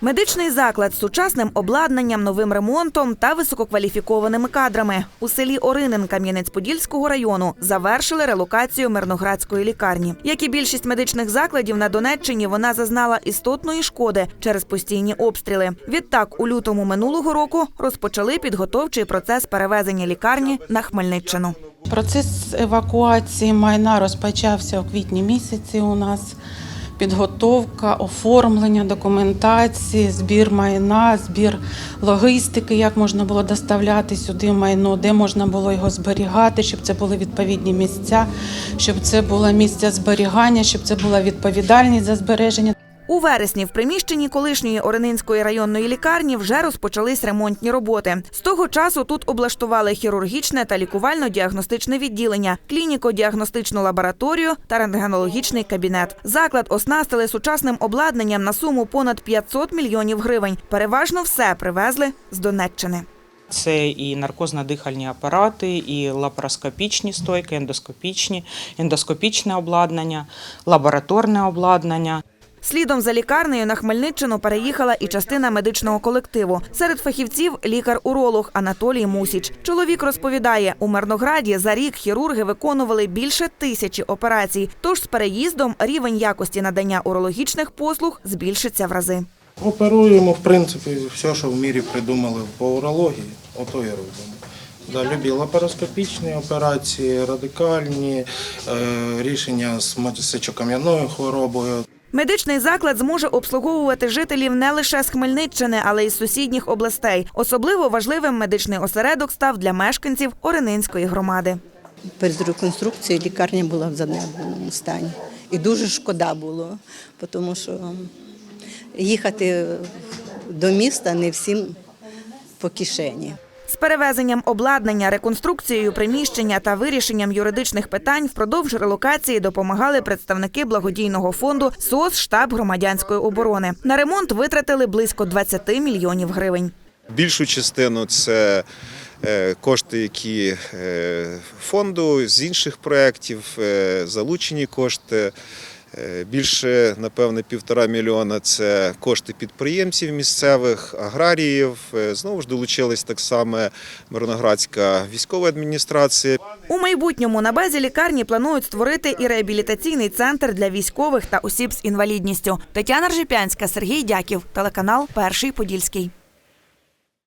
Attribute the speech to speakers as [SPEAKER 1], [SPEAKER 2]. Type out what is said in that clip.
[SPEAKER 1] Медичний заклад з сучасним обладнанням, новим ремонтом та висококваліфікованими кадрами у селі Оринин Кам'янець-Подільського району завершили релокацію Мирноградської лікарні. Як і більшість медичних закладів на Донеччині, вона зазнала істотної шкоди через постійні обстріли. Відтак, у лютому минулого року розпочали підготовчий процес перевезення лікарні на Хмельниччину.
[SPEAKER 2] Процес евакуації майна розпочався у квітні місяці. У нас підготовка, оформлення документації, збір майна, збір логістики, як можна було доставляти сюди майно, де можна було його зберігати, щоб це були відповідні місця, щоб це було місце зберігання, щоб це була відповідальність за збереження.
[SPEAKER 1] У вересні в приміщенні колишньої Оренинської районної лікарні вже розпочались ремонтні роботи. З того часу тут облаштували хірургічне та лікувально-діагностичне відділення, клініко-діагностичну лабораторію та рентгенологічний кабінет. Заклад оснастили сучасним обладнанням на суму понад 500 мільйонів гривень. Переважно все привезли з Донеччини.
[SPEAKER 3] Це і наркозно-дихальні апарати, і лапароскопічні стойки, ендоскопічні, ендоскопічне обладнання, лабораторне обладнання.
[SPEAKER 1] Слідом за лікарнею на Хмельниччину переїхала і частина медичного колективу. Серед фахівців лікар-уролог Анатолій Мусіч. Чоловік розповідає, у Мирнограді за рік хірурги виконували більше тисячі операцій. Тож з переїздом рівень якості надання урологічних послуг збільшиться в рази.
[SPEAKER 4] Оперуємо, в принципі, все, що в мірі придумали по урології, ото і робимо. Да, любі лапароскопічні операції, радикальні, е, рішення з сечокам'яною хворобою.
[SPEAKER 1] Медичний заклад зможе обслуговувати жителів не лише з Хмельниччини, але й з сусідніх областей. Особливо важливим медичний осередок став для мешканців Оренинської громади.
[SPEAKER 5] Перед реконструкцією лікарня була в занедбаному стані. І дуже шкода було, тому що їхати до міста не всім по кишені.
[SPEAKER 1] З перевезенням обладнання, реконструкцією приміщення та вирішенням юридичних питань впродовж релокації допомагали представники благодійного фонду СОС штаб громадянської оборони. На ремонт витратили близько 20 мільйонів гривень.
[SPEAKER 6] Більшу частину це е, кошти, які е, фонду з інших проєктів, е, залучені кошти. Е, Більше, напевне, півтора мільйона це кошти підприємців місцевих, аграріїв. Е, Знову ж долучилась так само Мирноградська військова адміністрація.
[SPEAKER 1] У майбутньому на базі лікарні планують створити і реабілітаційний центр для військових та осіб з інвалідністю. Тетяна Ржепянська, Сергій Дяків, телеканал Перший Подільський.